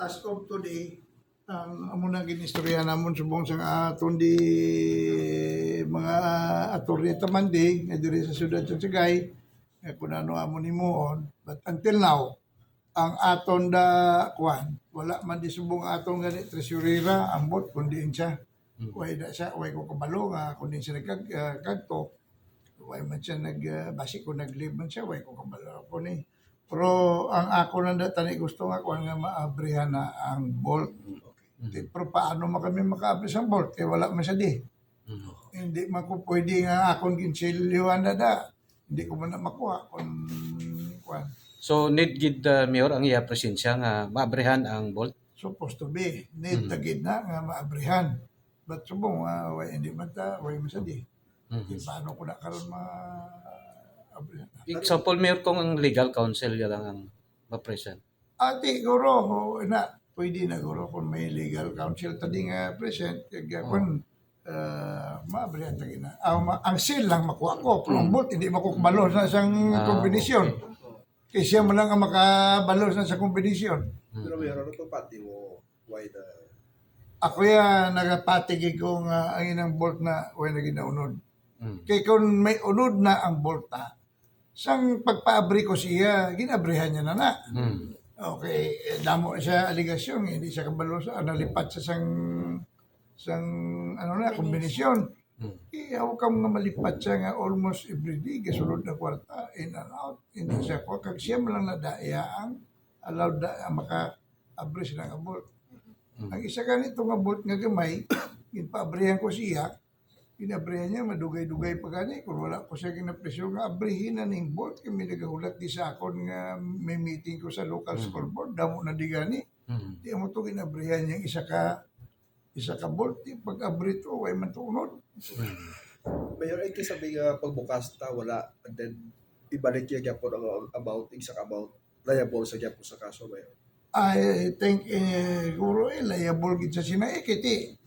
as of today, ang amo na ginistorya namon subong sa aton di mga attorney tamandi nga diri sa siyudad sa Sagay nga kung ano amo ni muon but until now ang aton da kwan wala man di subong aton gani treasurera ambot kundi siya. Way da siya way ko kabalo nga kundi siya nagkag uh, kagto. Way man siya nag uh, basi ko nag-live man siya way ko kabalo ko ni pero ang ako na tani gusto nga kuan nga maabrehan na ang bolt Di, pero paano man kami makaabri sa bolt? Kaya wala man siya di. Hindi man ko pwede nga akong ginsilyohan na da. Hindi ko man na makuha kung kuan. So need gid uh, mayor ang iya presensya nga maabrehan ang bolt. Supposed to be. Need Mhm. tagid na nga maabrihan. But subong, uh, way, hindi man ta, way man siya di. Di paano ko na karon ma abrihan na. Example mayor kung ang legal counsel ya lang ang ma-present. Ate, guro, oh, na, pwede na guro kung may legal counsel tadi nga present, kaya kung uh, maabrihan tagi na. Ang, ma- ang seal lang makuha ko, pero ang bolt, hindi makukabalo sa isang Ah, kombinasyon. Kaya siya mo lang ang makabalo sa isang kombinasyon. Pero meron ano pa pati mo why the Ako ya nagapatigig ko nga ang inang bolt na wala na ginaunod. Mm. Kaya kung may unod na ang bolt na, sang pagpaabri ko siya, ginabrihan niya na na. Mm. Okay, eh, damo siya aligasyon, hindi siya kabalo sa nalipat sa sang sang ano na kombinasyon. Mm. Iyaw ka nga malipat siya nga almost every day, gasulod na kwarta, in and out, hindi siya ko. Kag siya lang nadaya ang allowed da, ang maka-abri sila nga bolt. Ang isa ganito nga bolt nga gamay, ginpaabrihan ko siya, ginabrihan niya, madugay-dugay pa gani. Kung wala ko siya ginapresyo nga abrihin na ning bolt, kami nagahulat di sa akon nga may meeting ko sa local school board, damo na di gani. Mm. Di mo to ginabrihan niya isa ka isa ka bolt, di pag-abri to, way man to unod. mayor ay sabi nga pagbukas ta wala and then ibalik niya gyapon ang about isa ka about liable sa gyapon sa kaso mayor. I think eh, guro eh, liable gid sa sinaikiti.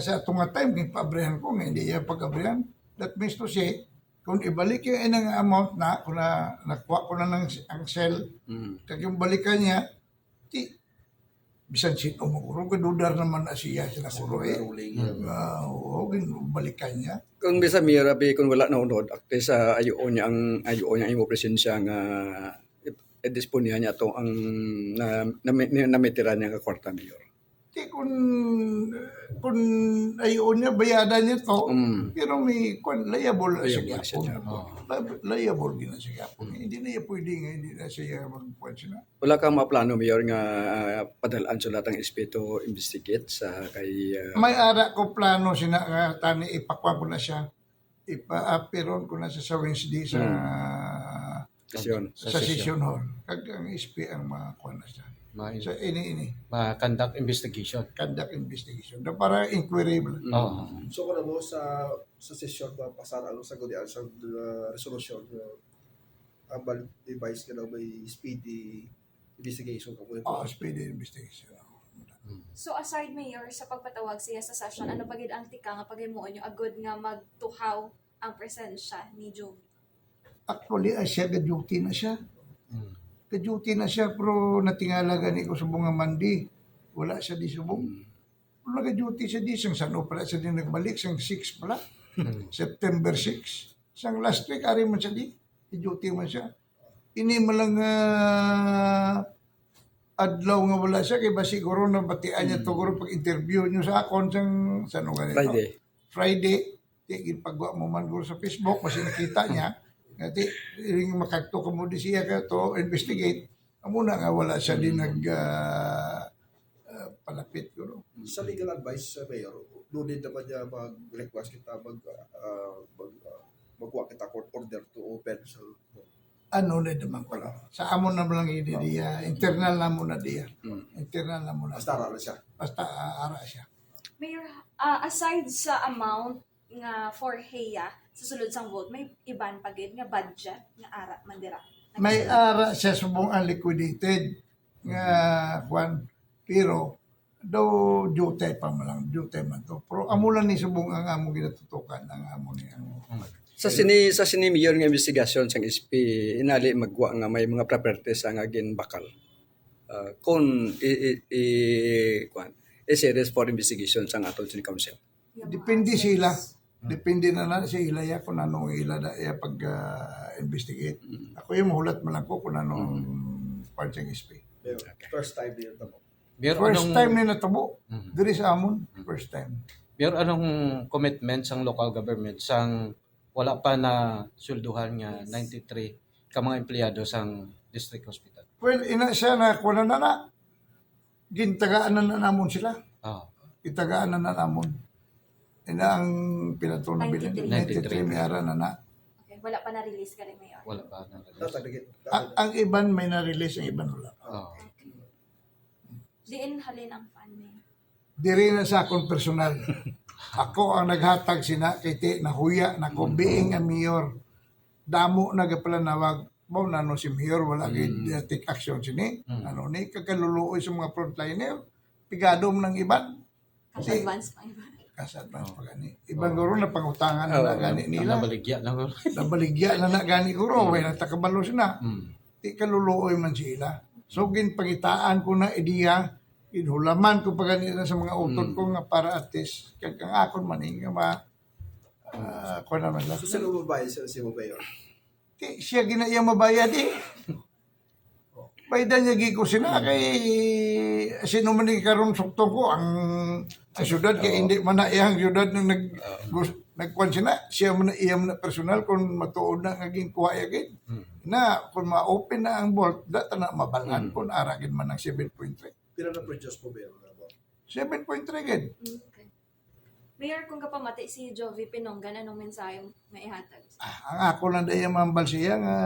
Sa tunga time, gipabrihan ko, nga hindi niya pag-abrihan. That means to say, kung ibalik yung inang amount na, kung na, nakuha ko na ng ang sell, Mm. kag yung balikan niya, ti, bisan sino mo guro, gadudar naman na siya, sila guro eh. ruling. Uh, oo, balikan niya. Kung bisa mi rabi kung wala na unod akte sa ayo niya ang ayo niya imo presensya nga i-dispone niya to ang na na, na, namitira niya nga kwarta mayor. Ti kung, kung ayaw niya, bayadan niya to, Mm. pero may kung liable na siya siya gyapon. Li- Liable din na siya gyapon. Hindi na niya pwede nga, hindi na siya magpuan siya. Wala kang maplano mayor nga ah, padalaan sa lahat ng espeto investigate sa kay ah, May ara ko plano sina nga tani ipakwan ko na siya. Ipa-apiron ko na siya sa Wednesday sa sesyon. sa session hall. Kag ang SP ang mga kuan na siya. Ma, Sa ini ini ma conduct investigation. conduct investigation. Na para inquirable. Oh. So kung mo sa sa session ba pasar ano sa gudi sa uh, resolution uh, ang bal device ka daw may speedy investigation ka. Oh, speedy investigation. So aside mayor sa pagpatawag siya sa session, ano pagid ang tika nga pagimuon nyo agud nga magtuhaw ang presensya ni Joby? Actually, ay siya ga-duty na siya. Ka-duty na siya, pero natingala gani ko subong nga mandi. Wala siya di subong. Pero nag-duty siya di, sang sano pala siya din nagbalik, sang 6 pala. September 6. Sang last week, ari man siya di. I-duty man siya. Ini mo lang ah, adlaw nga wala siya, kaya ba siguro na batian niya to, guro pag-interview niyo sa akon sang sano ganito. Friday. Friday, di pagwa mo man guro sa Facebook, kasi nakita niya, ngati ring makagto ka mo di siya ka to investigate, amo na nga wala siya din nag ah, ah, palapit guro. Sa legal advice sa mayor, no need naman niya mag-request kita mag uh, mag uh, magwa kita court order to open so Ano na naman pala. Sa amon na lang hindi diya, internal na muna diya. Internal na muna. basta ra na siya. Basta ara siya. Mayor, ah, aside sa amount nga for Heya sa sulod sang vote, may iban pagid nga budget nga ara mandira. May ara siya subong ang liquidated nga kwan pero daw duty pa man lang duty man to pero amo lang ni subong ang amo ginatutukan ang amo ni ang Sa sini sa sini mayor nga investigasyon sang SP inali magwa nga may mga properties ang agin bakal. uh, kung i, i, i, kwan, i serious for investigation sa atong city council. Depende sila. Depende na lang sa ila ya kung anong ila da ya pag ah, investigate. Ako yung mahulat man ako kung anong part ng SP. Mayor, First time din tamo. Mayor, First anong, time na natabo. Mhm. Diri sa amon, first time. Mayor, anong commitment sang local government sang wala pa na sulduhan nga 93 ka mga empleyado sang district hospital? Well, ina siya na kuha na na. Gintagaan na na namon sila. Oh. Itagaan na na namon. Ina ang pinato na bilin. 93. 93 may ara na na. Okay, wala pa na-release ka rin, Mayor. Wala pa na. Tatagigit. Ang, ang iban may na-release, ang iban wala. Oh. Diin halin ang fan, Mayor. Diri na sa akong personal. Ako ang naghatag sina kay ti nahuya na ko being a mayor. Damo na gapalanawag mo na no si mayor wala gid uh, take action sini. Ano ni kakaluluoy sa mga frontliner. Pigado mo ng iban. Kasi advance pa iba. Kasad man pa gani. Ibang guro na pangutangan na na gani nila. Nabaligya na ko. Nabaligya na na gani guro. Way nagtakabalo sina. Hmm. Di kaluluoy man sila. So ginpangitaan ko na ideya inhulaman ko pa ganito sa mga utot ko nga para at least kag ang akon man nga ma uh, ko naman lang. So, sino mabayad sa si mo Mayor? Di, siya ginaya mabayad eh. Baydan niya giko sina kay sino man ni karon suktong ko ang ang syudad kay hindi man na iyang syudad nang nag gus, nagkuan sina siya man na iyang na personal kung matuod na ngaging kuha agad na kung ma-open na ang vault data na mabalan kung aragin man ng 7.3 Pila na produce mo Mayor? 7.3 gid Okay. Mayor, kung kapamati si Jovi Pinonggan, anong mensahe may ihatag? Ah, ang ako lang daya mambal siya nga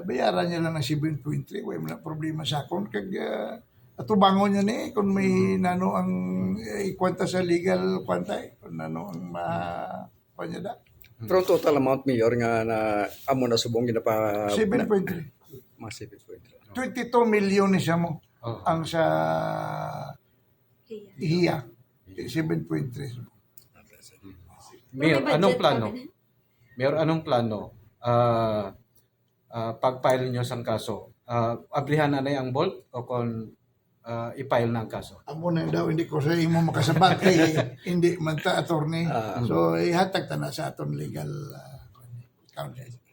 bayaran niya lang ng 7.3 way na problema sa akon kag uh, atubangon niya ni kung may nano ang uh, ikwanta sa legal kwanta eh, kung nano ang ma kanya da Pero total amount, Mayor, nga na amo na subong ginapa... 7.3 Mga 7.3. 22 million ni siya mo Oh. ang sa Iya. ihiya 7.3 Mayor, anong plano? Mayor, anong plano? Ah ah, pag-file nyo sang kaso, ah, ablihan na na ang bolt o kung ah, i-file na ang kaso? amo na daw hindi ko sa imo makasabat kay hindi man ta attorney. So ihatag ta na sa aton legal uh, counsel